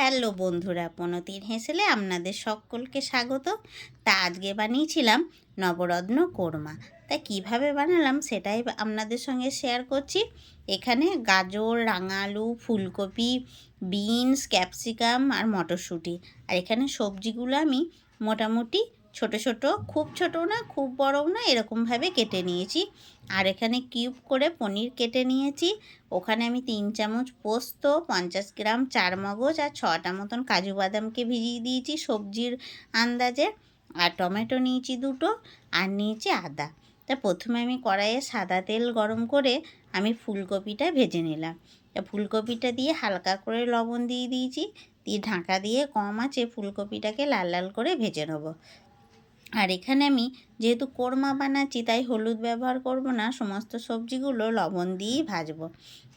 Hello বন্ধুরা পনতির হেসেলে আপনাদের সকলকে স্বাগত। তা আজকে বানিয়েছিলাম নবরত্ন কোরমা। তা কীভাবে বানালাম সেটাই আপনাদের সঙ্গে শেয়ার করছি। এখানে গাজর রাঙা আলু ফুলকপি, বিনস, ক্যাপসিকাম আর মটরশুঁটি। আর এখানে সবজিগুলো আমি মোটামুটি ছোট ছোট, খুব ছোটো না, খুব বড়ও না, এরকমভাবে কেটে নিয়েছি। আর এখানে কিউব করে পনির কেটে নিয়েছি। ওখানে আমি তিন চামচ পোস্ত, পঞ্চাশ গ্রাম চার মগজ আর ছটা মতন কাজু বাদামকে ভিজিয়ে দিয়েছি সবজির আন্দাজে। আর টমেটো নিয়েছি দুটো আর নিয়েছি আদা। তা প্রথমে আমি কড়াইয়ে সাদা তেল গরম করে আমি ফুলকপিটা ভেজে নিলাম। তা ফুলকপিটা দিয়ে হালকা করে লবণ দিয়ে দিয়েছি। দিয়ে ঢাকা দিয়ে কম আছে ফুলকপিটাকে লাল লাল করে ভেজে নেব। আর এখানে আমি যেহেতু কোরমা বানাচ্ছি, তাই হলুদ ব্যবহার করব না, সমস্ত সবজিগুলো লবণ দিয়েই ভাজবো।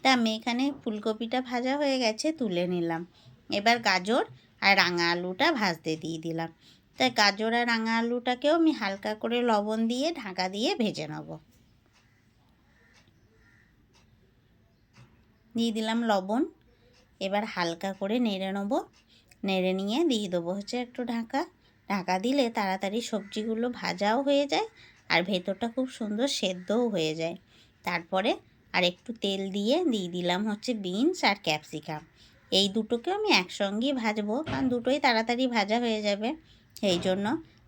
তা আমি এখানে ফুলকপিটা ভাজা হয়ে গেছে, তুলে নিলাম। এবার গাজর আর রাঙা আলুটা ভাজতে দিয়ে দিলাম। তাই গাজর আর রাঙা আলুটাকেও আমি হালকা করে লবণ দিয়ে ঢাকা দিয়ে ভেজে নেব। দিয়ে দিলাম লবণ। এবার হালকা করে নেড়ে নেব। নেড়ে নিয়ে দিয়ে দেবো হচ্ছে একটু ঢাকা। ঢাকা দিলে তাড়াতাড়ি সবজিগুলো ভাজাও হয়ে যায় আর ভেতরটা খুব সুন্দর সেদ্ধও হয়ে যায়। তারপরে আর একটু তেল দিয়ে দিয়ে দিলাম হচ্ছে বিনস আর ক্যাপসিকাম। এই দুটোকে আমি একসঙ্গেই ভাজবো কারণ দুটোই তাড়াতাড়ি ভাজা হয়ে যাবে। এই জন্য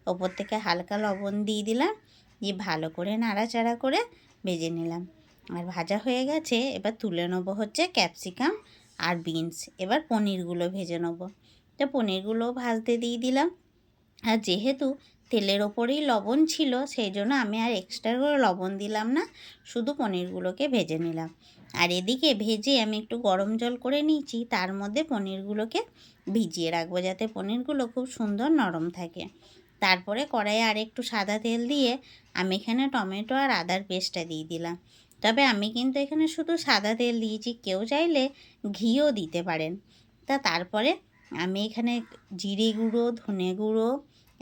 ওপর থেকে হালকা লবণ দিয়ে দিলাম, দিয়ে ভালো করে নাড়াচাড়া করে ভেজে নিলাম। আর ভাজা হয়ে গেছে, এবার তুলে নেব হচ্ছে ক্যাপসিকাম আর বিনস। এবার পনিরগুলো ভেজে নেব। তো পনিরগুলো ভাজতে দিয়ে দিলাম। আর যেহেতু তেলের ওপরেই লবণ ছিল, সেই জন্য আমি আর এক্সট্রা করে লবণ দিলাম না, শুধু পনিরগুলোকে ভেজে নিলাম। আর এদিকে ভেজে আমি একটু গরম জল করে নিয়েছি, তার মধ্যে পনিরগুলোকে ভিজিয়ে রাখব যাতে পনিরগুলো খুব সুন্দর নরম থাকে। তারপরে কড়াইয়ে আর একটু সাদা তেল দিয়ে আমি এখানে টমেটো আর আদার পেস্টটা দিয়ে দিলাম। তবে আমি কিন্তু এখানে শুধু সাদা তেল দিয়েছি, কেউ চাইলে ঘিও দিতে পারেন। তা তারপরে আমি এখানে জিরে গুঁড়ো, ধনে গুঁড়ো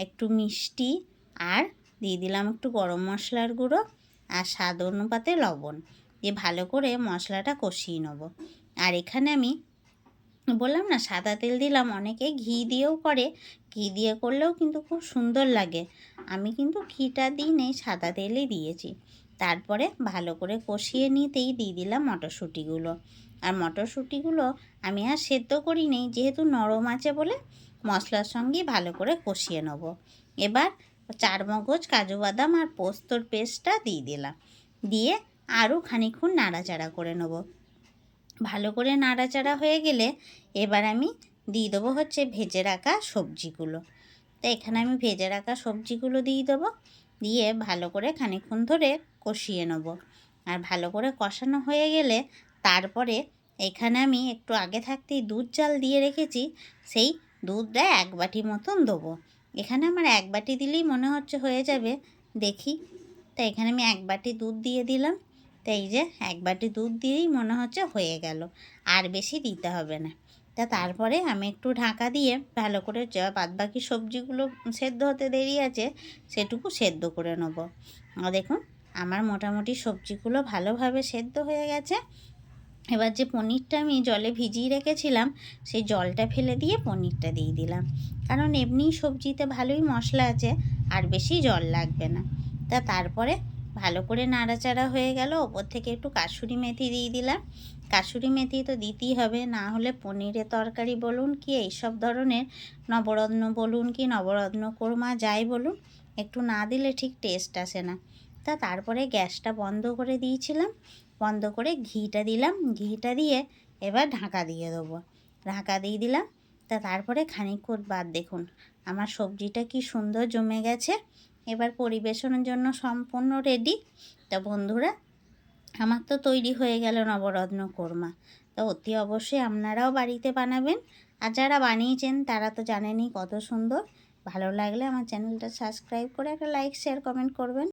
একটু মিষ্টি আর দিয়ে দিলাম একটু গরম মশলার গুঁড়ো আর স্বাদ অনুপাতে লবণ দিয়ে ভালো করে মশলাটা কষিয়ে নেব। আর এখানে আমি বললাম না, সাদা তেল দিলাম, অনেকে ঘি দিয়েও করে। ঘি দিয়ে করলেও কিন্তু খুব সুন্দর লাগে। আমি কিন্তু ঘিটা দিই নেই, সাদা তেলই দিয়েছি। তারপরে ভালো করে কষিয়ে নিতেই দিয়ে দিলাম মটরশুঁটিগুলো। আর মটরশুঁটিগুলো আমি আর সেদ্ধ করি নেই, যেহেতু নরম আছে বলে মশলার সঙ্গে ভালো করে কষিয়ে নেব। এবার চার মগজ কাজু বাদাম আর পোস্তর পেস্টটা দিয়ে দিলাম। দিয়ে আরও খানিক্ষণ নাড়াচাড়া করে নেব। ভালো করে নাড়াচাড়া হয়ে গেলে এবার আমি দিয়ে দেবো হচ্ছে ভেজে রাখা সবজিগুলো। তো এখানে আমি ভেজে রাখা সবজিগুলো দিয়ে দেবো। দিয়ে ভালো করে খানিক্ষণ ধরে কষিয়ে নেব। আর ভালো করে কষানো হয়ে গেলে তারপরে এখানে আমি একটু আগে থাকতেই দুধ জাল দিয়ে রেখেছি, সেই দুধটা এক বাটি মতন দেবো। এখানে আমার এক বাটি দিলেই মনে হচ্ছে হয়ে যাবে। দেখি। তা এখানে আমি এক বাটি দুধ দিয়ে দিলাম। তো এই যে এক বাটি দুধ দিয়েই মনে হচ্ছে হয়ে গেল। আর বেশি দিতে হবে না। তা তারপরে আমি একটু ঢাকা দিয়ে ভালো করে যা বাদবাকি সবজিগুলো সেদ্ধ হতে দেরি আছে, সেটুকু সেদ্ধ করে নেব। দেখুন, আমার মোটামুটি সবজিগুলো ভালোভাবে সেদ্ধ হয়ে গেছে। এবার যে পনিরটা আমি জলে ভিজিয়ে রেখেছিলাম, সেই জলটা ফেলে দিয়ে পনিরটা দিয়ে দিলাম। কারণ এমনি সবজিতে ভালোই মশলা আছে, আর বেশি জল লাগবে না। তা তারপরে ভালো করে নাড়াচাড়া হয়ে গেল, ওপর থেকে একটু কাসুরি মেথি দিয়ে দিলাম। কাসুরি মেথি তো দিতেই হবে, না হলে পনিরের তরকারি বলুন কি, এইসব ধরনের নবরত্ন বলুন কি, নবরত্ন কোরমা যাই বলুন, একটু না দিলে ঠিক টেস্ট আসে না। তা তারপরে গ্যাসটা বন্ধ করে দিয়েছিলাম। বন্ধ করে ঘিটা দিলাম। ঘিটা দিয়ে এবার ঢাকা দিয়ে দেবো। ঢাকা দিয়ে দিলাম। তা তারপরে খানিকক্ষণ বাদ দেখুন, আমার সবজিটা কি সুন্দর জমে গেছে। এবার পরিবেশনের জন্য সম্পূর্ণ রেডি তা বন্ধুরা, আমার তো তৈরি হয়ে গেল নবরত্ন কোরমা। তো অতি অবশ্যই আপনারাও বাড়িতে বানাবেন। আর যারা বানিয়েছেন, তারা তো জানেনই কত সুন্দর। ভালো লাগলে আমার চ্যানেলটা সাবস্ক্রাইব করে একটা লাইক শেয়ার কমেন্ট করবেন।